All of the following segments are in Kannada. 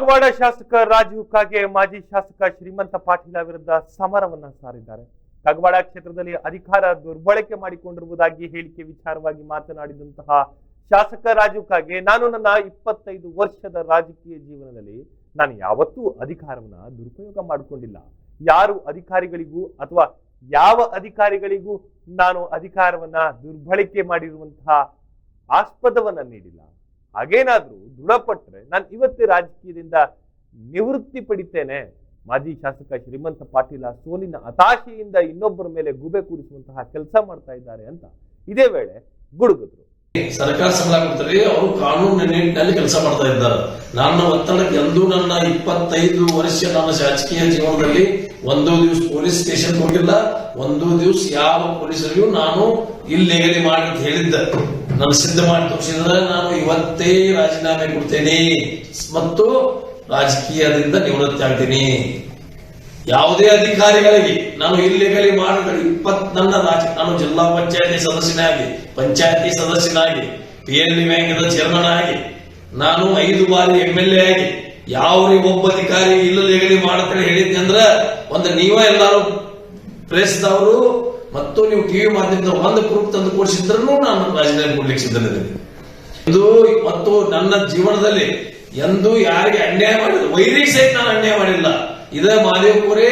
ಕಾಗವಾಡ ಶಾಸಕ ರಾಜೀವ್ ಕಾಗೆ, ಮಾಜಿ ಶಾಸಕ ಶ್ರೀಮಂತ ಪಾಟೀಲ ವಿರುದ್ಧ ಸಮರವನ್ನ ಸಾರಿದ್ದಾರೆ. ಕಾಗವಾಡ ಕ್ಷೇತ್ರದಲ್ಲಿ ಅಧಿಕಾರ ದುರ್ಬಳಕೆ ಮಾಡಿಕೊಂಡಿರುವುದಾಗಿ ಹೇಳಿಕೆ ವಿಚಾರವಾಗಿ ಮಾತನಾಡಿದಂತಹ ಶಾಸಕ ರಾಜೀವ್ ಕಾಗೆ, ನಾನು ನನ್ನ ಇಪ್ಪತ್ತೈದು ವರ್ಷದ ರಾಜಕೀಯ ಜೀವನದಲ್ಲಿ ನಾನು ಯಾವತ್ತೂ ಅಧಿಕಾರವನ್ನ ದುರುಪಯೋಗ ಮಾಡಿಕೊಂಡಿಲ್ಲ. ಯಾರು ಅಧಿಕಾರಿಗಳಿಗೂ ಅಥವಾ ಯಾವ ಅಧಿಕಾರಿಗಳಿಗೂ ನಾನು ಅಧಿಕಾರವನ್ನ ದುರ್ಬಳಕೆ ಮಾಡಿರುವಂತಹ ಆಸ್ಪದವನ್ನ ನೀಡಿಲ್ಲ. ಹಾಗೇನಾದ್ರೂ ದೃಢಪಟ್ಟರೆ ನಾನು ಇವತ್ತೇ ರಾಜಕೀಯದಿಂದ ನಿವೃತ್ತಿ ಪಡಿತೇನೆ. ಮಾಜಿ ಶಾಸಕ ಶ್ರೀಮಂತ ಪಾಟೀಲ ಸೋಲಿನ ಹತಾಶೆಯಿಂದ ಇನ್ನೊಬ್ಬರ ಮೇಲೆ ಗುಬೆ ಕೂರಿಸುವಂತಹ ಕೆಲಸ ಮಾಡ್ತಾ ಇದ್ದಾರೆ ಅಂತ ಇದೇ ವೇಳೆ ಗುಡುಗಿದ್ರು. ಸರ್ಕಾರ ಸಂಬಳ ಅವರು ಕಾನೂನು ನಿಟ್ಟಿನಲ್ಲಿ ಕೆಲಸ ಮಾಡ್ತಾ ಇದ್ದಾರೆ. ನನ್ನ ಒತ್ತಡಕ್ಕೆ ಎಂದೂ ನನ್ನ ಇಪ್ಪತ್ತೈದು ವರ್ಷ ನನ್ನ ರಾಜಕೀಯ ಜೀವನದಲ್ಲಿ ಒಂದು ದಿವಸ ಪೊಲೀಸ್ ಸ್ಟೇಷನ್ ಹೋಗಿಲ್ಲ, ಒಂದು ದಿವಸ ಯಾವ ಪೊಲೀಸರಿಗೂ ನಾನು ಇಲ್ಲಿ ಮಾಡಿ ಹೇಳಿದ್ದ. ನಾನು ಸಿದ್ಧ ಮಾಡಿ ತೋರಿಸಿದ್ರೆ ನಾನು ಇವತ್ತೇ ರಾಜೀನಾಮೆ ಕೊಡ್ತೇನೆ. ಮತ್ತು ರಾಜಕೀಯದಿಂದ ನಿವೃತ್ತಿ ಆಗ್ತೀನಿ. ಯಾವುದೇ ಅಧಿಕಾರಿಗಳಿಗೆ, ನಾನು ಇಲ್ಲಿಗಲಿ ಮಾಡಿದ್ರೆ ಇಪ್ಪತ್ ನನ್ನ ರಾಜ, ನಾನು ಜಿಲ್ಲಾ ಪಂಚಾಯತಿ ಸದಸ್ಯನಾಗಿ ಪಂಚಾಯತಿ ಸದಸ್ಯನಾಗಿ P L D bank chairman ಆಗಿ, ನಾನು ಐದು ಬಾರಿ ಎಂ ಎಲ್ ಎ ಆಗಿ ಯಾವ ಒಬ್ಬ ಅಧಿಕಾರಿ ಇಲ್ಲಲಿಗಲಿ ಮಾಡತ್ತೇಳಿ ಹೇಳಿದ್ರೆ ಒಂದು ನೀವೇ ಎಲ್ಲಾರು ಪ್ರೆಸ್ದವರು ಮತ್ತು ನೀವು ಟಿವಿ ಮಾಧ್ಯಮದ ಒಂದು ಪ್ರೂಫ್ ತಂದು ಕೊಡಿಸಿದ್ರು ನಾನು ರಾಜೀನಾಮೆ ಕೊಡ್ಲಿಕ್ಕೆ ಸಿದ್ಧನಿದ್ದೀನಿ. ಇದು ಮತ್ತು ನನ್ನ ಜೀವನದಲ್ಲಿ ಎಂದು ಯಾರಿಗೆ ಅನ್ಯಾಯ ಮಾಡಿಲ್ಲ. ವೈರಿ ಸಹಿತ ನಾನು ಅನ್ಯಾಯ ಮಾಡಿಲ್ಲ. ಇದೇ ಮಾದೇವಪುರೇ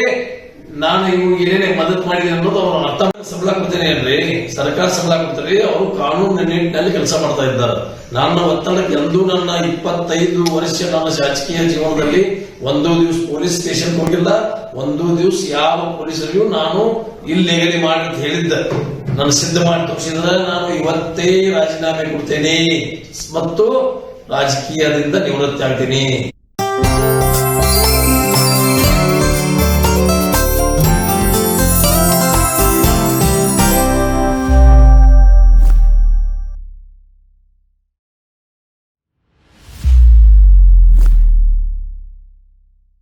ನಾನು ಇವ್ರಿಗೆ ಏನೇನೇ ಮದತ್ ಮಾಡಿದೆ ಅನ್ನೋದು ಅವ್ರ ಅರ್ಥ ಸಂಬಳ ಕೊಡ್ತೇನೆ ಅಲ್ರಿ. ಸರ್ಕಾರ ಸಂಬಳ ಕೊಡ್ತಾರೆ, ಅವರು ಕಾನೂನು ನಿಟ್ಟಿನಲ್ಲಿ ಕೆಲಸ ಮಾಡ್ತಾ ಇದ್ದಾರೆ. ನನ್ನ ಒತ್ತಡಕ್ಕೆ ಎಂದೂ ನನ್ನ ಇಪ್ಪತ್ತೈದು ವರ್ಷ ನನ್ನ ರಾಜಕೀಯ ಜೀವನದಲ್ಲಿ ಒಂದು ದಿವಸ ಪೊಲೀಸ್ ಸ್ಟೇಷನ್ ಹೋಗಿಲ್ಲ. ಒಂದು ದಿವಸ ಯಾವ ಪೊಲೀಸರಿಗೂ ನಾನು ಇಲ್ಲಿಗಲಿ ಮಾಡಿ ಅಂತ ಹೇಳಿದ್ದ. ನಾನು ಸಿದ್ಧ ಮಾಡಿ ತೋರಿಸಿದ್ರೆ ನಾನು ಇವತ್ತೇ ರಾಜೀನಾಮೆ ಕೊಡ್ತೇನೆ. ಮತ್ತು ರಾಜಕೀಯದಿಂದ ನಿವೃತ್ತಿ ಆಗ್ತೀನಿ.